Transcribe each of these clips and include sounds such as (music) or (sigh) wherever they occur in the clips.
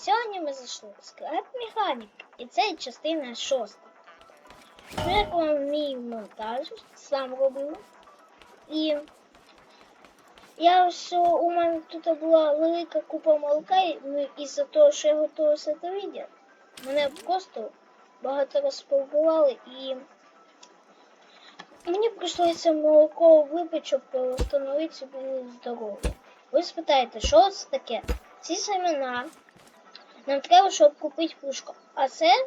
сьогодні ми зайшли в склад механік. І це частина шоста. Ну, як вам мій монтаж сам робив. І я що у мене тут була велика купа молока, і із-за того, що я готував це відео, мене просто багато раз побивали і мені прийшлося молоко випити, щоб встановити собі здоров'я. Ви спитаєте, що це таке? Ці семена нам треба, щоб купити пушку. А це,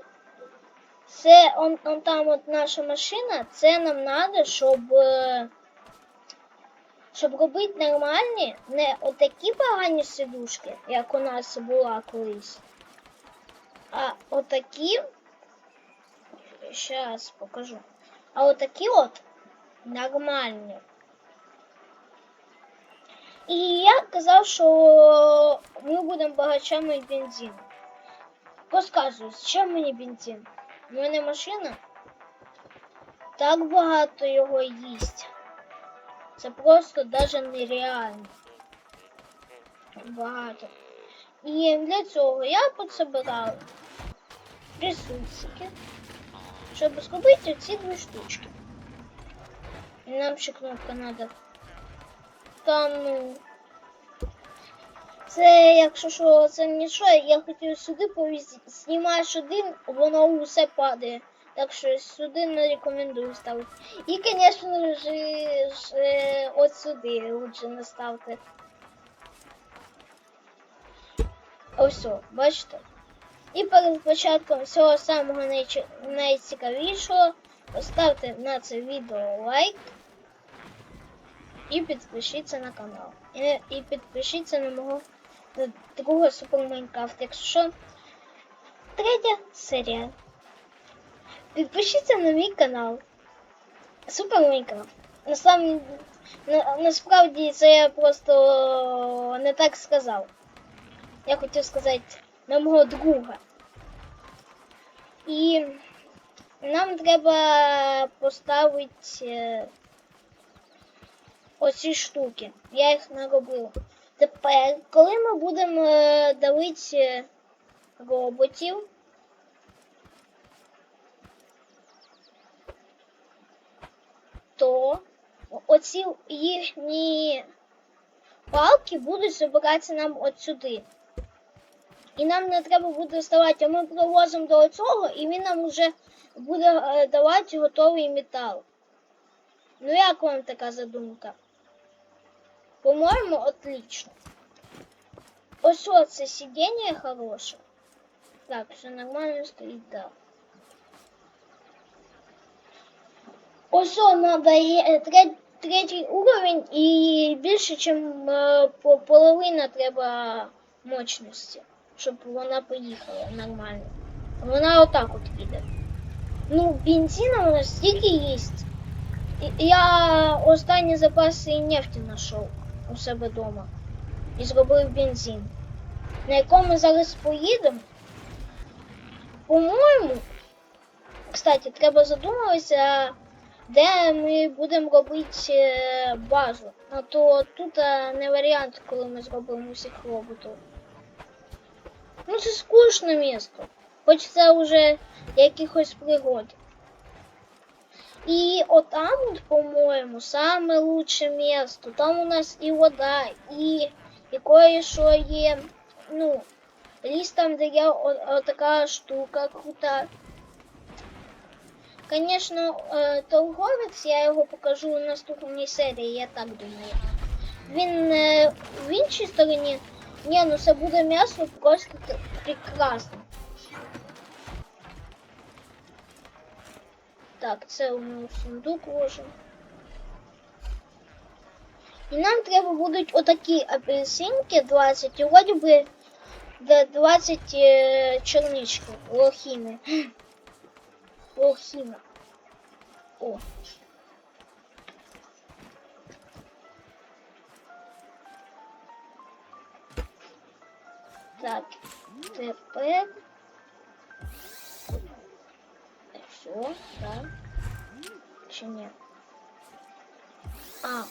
це он, он там от наша машина, це нам треба, щоб, е, щоб робити нормальні, не отакі погані сидушки, як у нас була колись. А отакі, зараз покажу. А отакі от нормальні. І я казав, що ми будемо багачами бензину. Розказую, з чим мені бензин? У мене машина так багато його їсть. Це просто навіть нереально. Багато. І для цього я підсобирала ресурсики, щоб зробити ці дві штучки. Нам ще кнопка треба. Та ну. Це, якщо що, це не що, я хотів сюди повісити. Знімаєш один, воно усе падає. Так що сюди не рекомендую ставити. І, звісно ж, ж, е, от сюди лучше не ставте. Ось, бачите? І перед початком всього самого найцікавішого поставте на це відео лайк і підпишіться на канал. І, і підпишіться на мого на другого Супер Майнкрафт, якщо що. Третя серія. Підпишіться на мій канал. Супер Майнкрафт. Насам... На, насправді це я просто не так сказав. Я хотів сказати на мого друга. І нам треба поставити е, оці штуки. Я їх наробив. Тепер, коли ми будемо е, давити е, роботів, то оці їхні палки будуть забиратися нам от сюди. І нам не треба буде ставати, а ми привозимо до цього, і він нам вже буде е, давати готовий метал. Ну як вам така задумка? По-моему, отлично. Ось це сидіння хороше. Так, все нормально стоїть, да. Ось надо є- тре- третій уровень і більше, ніж по половина треба мощності, щоб вона поїхала нормально. Вона отак от їде. Ну, бензина у нас стільки їсть. І- Я останні запаси нефті знайшов У себе вдома і зробив бензин, на якому зараз поїдемо. По-моєму, кстати, треба задуматися, де ми будемо робити е, базу. А то тут е, не варіант, коли ми зробимо усіх роботів. Ну, це скучне місто. Хочеться вже якихось пригод. И вот там, по-моему, самое лучшее место. Там у нас и вода, и, и кое-что є, ну, ліс там, де є о, о, така штука крута. Конечно, е, торговець, я його покажу у наступній серії, я так думаю. Він е, в іншій стороні. Ні, ну це м'ясо просто прекрасно. Так, це у нас сундук ложимо. І нам треба будуть отакі апельсинки 20, і вроді би 20 е, чернички, лохіни. (gasps) Лохіна. О. Так, тепер. Все, так. Чи ні? А.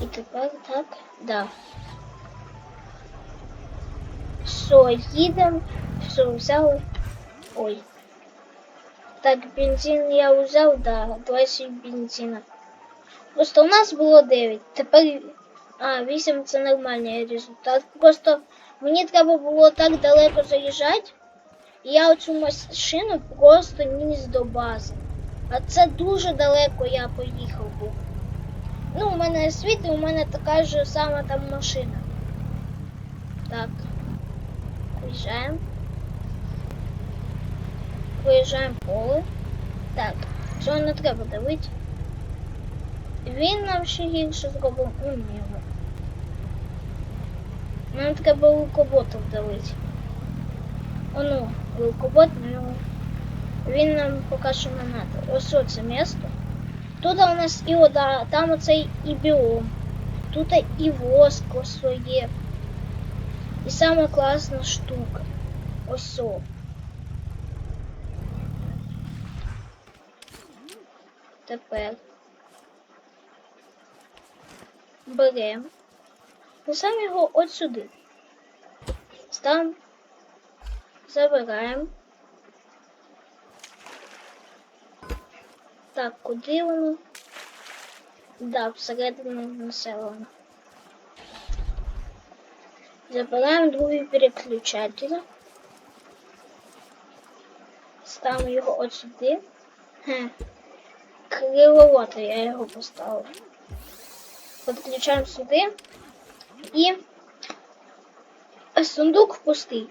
І тепер так, да. Все, їдемо. Все, взяли. Ой. Так, бензин я взяв, да, 20 бензина. Просто у нас було 9. Тепер. А, 8 це нормальний результат. Просто мені треба було так далеко заїжджати. І я оцю машину просто ніс до бази. А це дуже далеко я поїхав був. Ну, у мене світ і у мене така ж сама там машина. Так. Виїжджаємо. Виїжджаємо поле. Так, цього не треба давити. Він нам ще гірше зробив у нього. Нам треба лукобота вдавити. Оно, лукобот, ну, він нам поки що не треба. Ось оце місто. Тут у нас і вода, там оцей і біом. Тут і воск ось є. І саме класна штука. Ось. о. Тепер беремо. Несемо його от сюди. Ставимо. Забираємо. Так, куди воно? Да, всередину населення. Забираємо другий переключатель. Ставимо його от сюди. Хе. Кривовато я його поставив. Підключаємо сюди. І сундук пустий.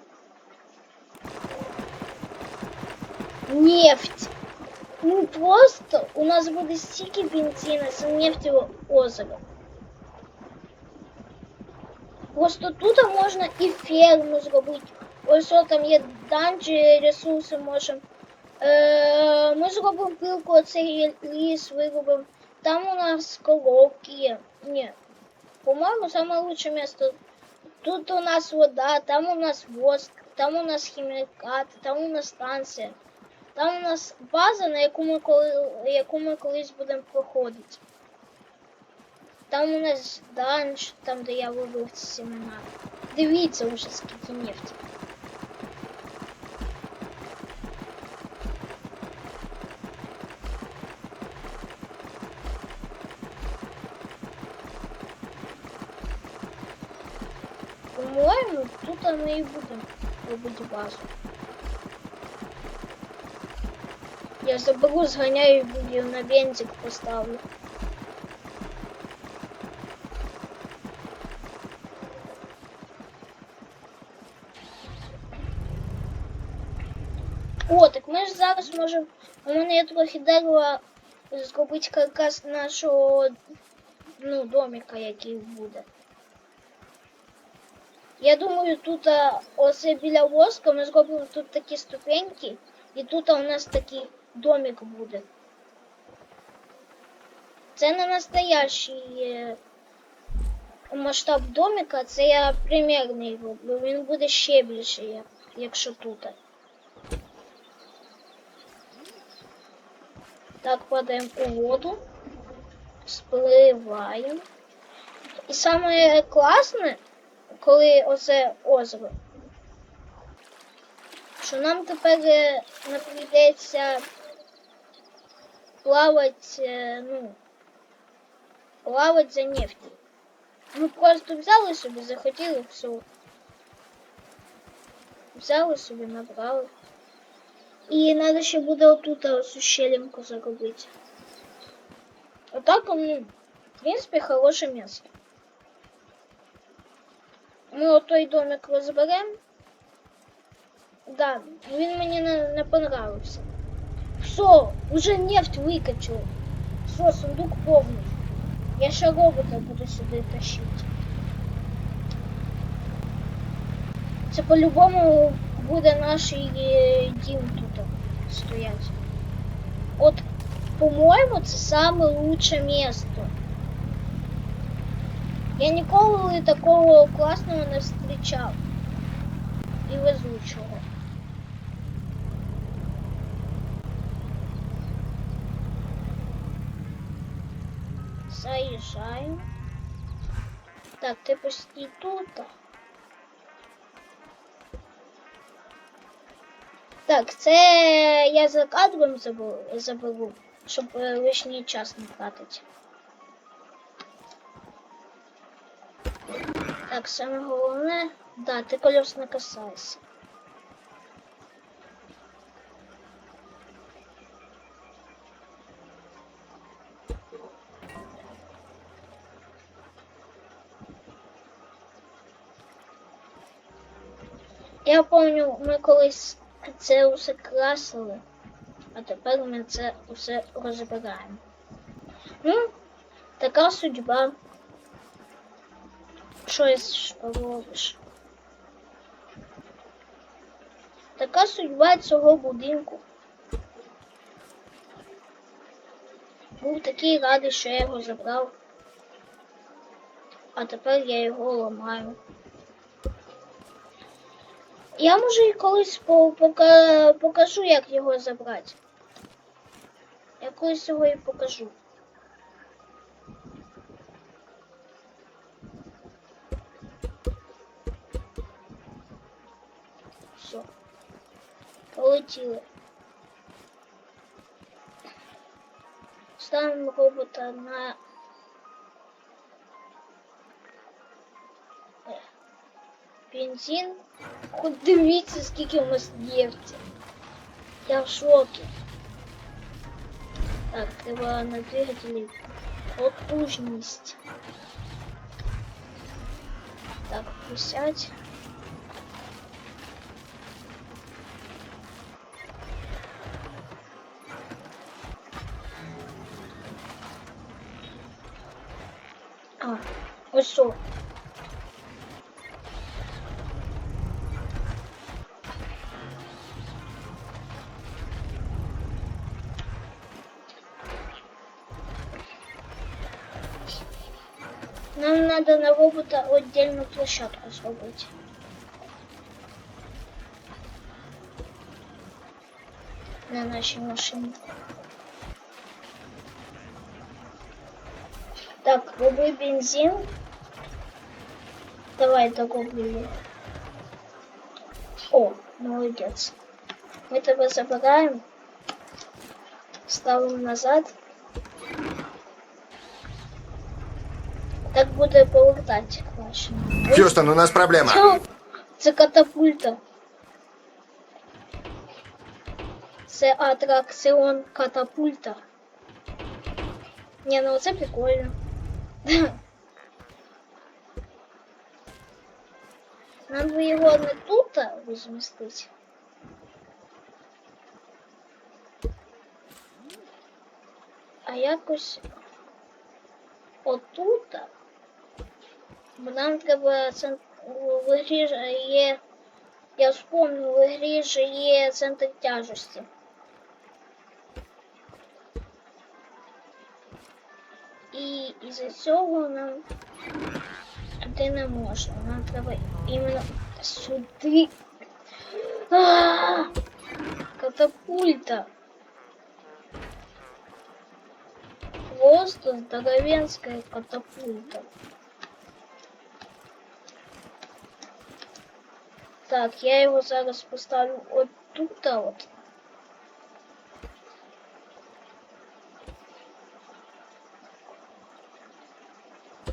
Нефть. Ну просто у нас буде стільки бензина з нефтевого озера. Просто тут можна і ферму зробити. Ось о, там є данжі, ресурси можемо. Е, ми зробимо пилку, оцей ліс виробимо. Там у нас коровки є. Ні. По-моєму, самое лучшее место. Тут у нас вода, там у нас воск, там у нас хімікат, там у нас станція. Там у нас база, на яку ми, коли, яку ми колись будемо проходити. Там у нас данж, там де я ловив ці семена. Дивіться уже скільки нефті. По-моєму, тут ми і будемо робити базу. Я заберу, зганяю відео на бензик поставлю. О, так ми ж зараз можемо. У мене є трохи дерева зробити каркас нашого ну, домика, який буде. Я думаю, тут а, ось біля воска ми зробимо тут такі ступеньки, і тут у нас такий домик буде. Це не настоящий е, масштаб домика, це я примірний роблю. Він буде ще більший, якщо тут. Так, падаємо у воду, спливаємо. І саме класне, коли оце озеро, що нам тепер е, не прийдеться плавати, е, ну, плавати за нефтю. Ми просто взяли собі, захотіли все. Взяли собі, набрали. І треба ще буде отут ось щелинку заробити. Отак, ну, в принципі, хороше місце. Ми отой домик розберемо. Да, він мені не, не понравився. Все, уже нефть викачав. Все, сундук повний. Я ще робота буду сюди тащити. Це по-любому буде наш дім тут стоять. От, по-моєму, це саме лучше. Я ніколи такого класного не зустрічав. І везучого. Заїжджаємо. Так, ти постій тут. Так, це я за кадром заберу, щоб е, лишній час не тратити. Так, саме головне, да, ти колес не касайся. Я пам'ятаю, ми колись це усе красили, а тепер ми це усе розбираємо. Ну, така судьба. Щось поробиш. Така судьба цього будинку. Був такий радий, що я його забрав. А тепер я його ламаю. Я може і колись по- покажу, як його забрати. Я колись його і покажу. Полетіли. Ставимо робота на е, бензин. Хоч дивіться, скільки у нас нефті. Я в шокі. Так, треба на двигателі потужність. Так, присядь. А, ось. Нам надо на робота отдельную площадку освободить. На нашей машине. Так, роби бензин. Давай докупили. О, молодец. Мы тебя забираем. Ставим назад. Так буде повертати краще. Хьюстон, у нас проблема. Це, це катапульта. Це атракціон катапульта. Ні, ну це прикольно. Нам би його не тут розмістити. А якось отут. Бо нам треба цен... в грі є. Я вспомнив, в грі ж є центр тяжесті. І із-за цього нам туди не можна. Нам треба іменно сюди. А! Катапульта. Просто здоровенская катапульта. Так, я його зараз поставлю от тут от.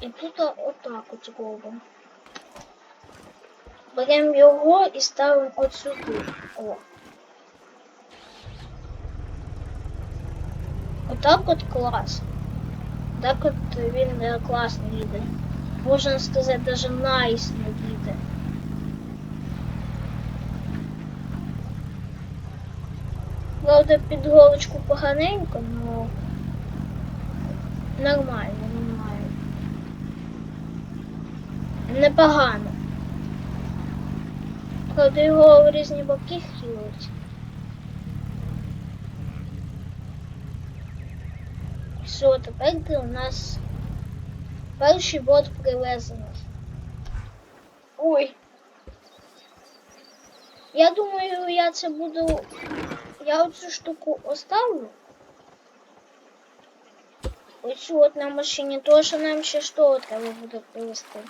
І тут отак от зробимо. Беремо його і ставимо от сюди. О. Отак от клас. Так от він класно їде. Можна сказати, даже найсно їде. Правда, під голочку поганенько, нормально, нормально. Непогано. Правда, його в різні боки хилить. Все, тепер ти у нас перший бот привезений. Ой. Я думаю, я це буду. Я оцю штуку оставлю. ось от на машині, то що нам ще що треба буде привезти.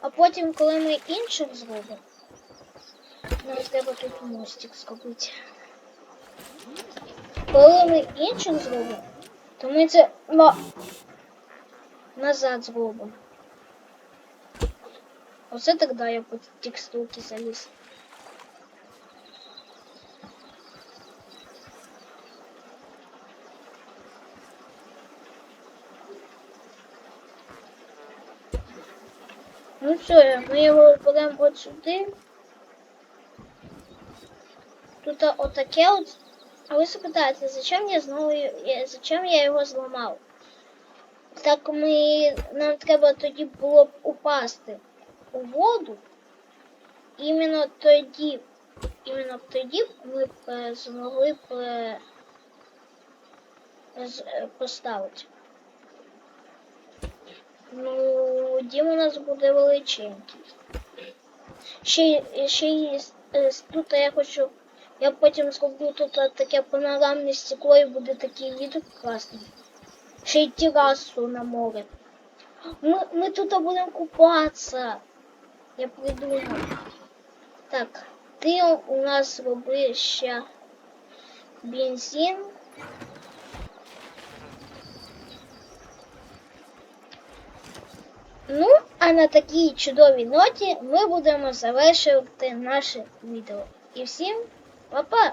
А потім, коли ми інших зробимо, нам треба тут мостик зробити. Коли ми інших зробимо, то ми це на... назад зробимо. Оце тоді я по текстурки заліз. Ну все, ми його беремо от сюди. Тут отаке от. А ви запитаєте, зачем я знову зачем я його зламав? Так ми нам треба тоді було б упасти у воду. Іменно тоді, іменно тоді ми б е, змогли б е, е, поставити. Ну, дім у нас буде величенький. Ще, ще е, тут я хочу. Я потім зроблю тут е, таке панорамне стекло і буде такий від класний. Ще й терасу на море. Ми, ми тут будемо купатися. Я придумав. Так, ти у нас роби ще бензин. Ну, а на такій чудовій ноті ми будемо завершувати наше відео. І всім па-па!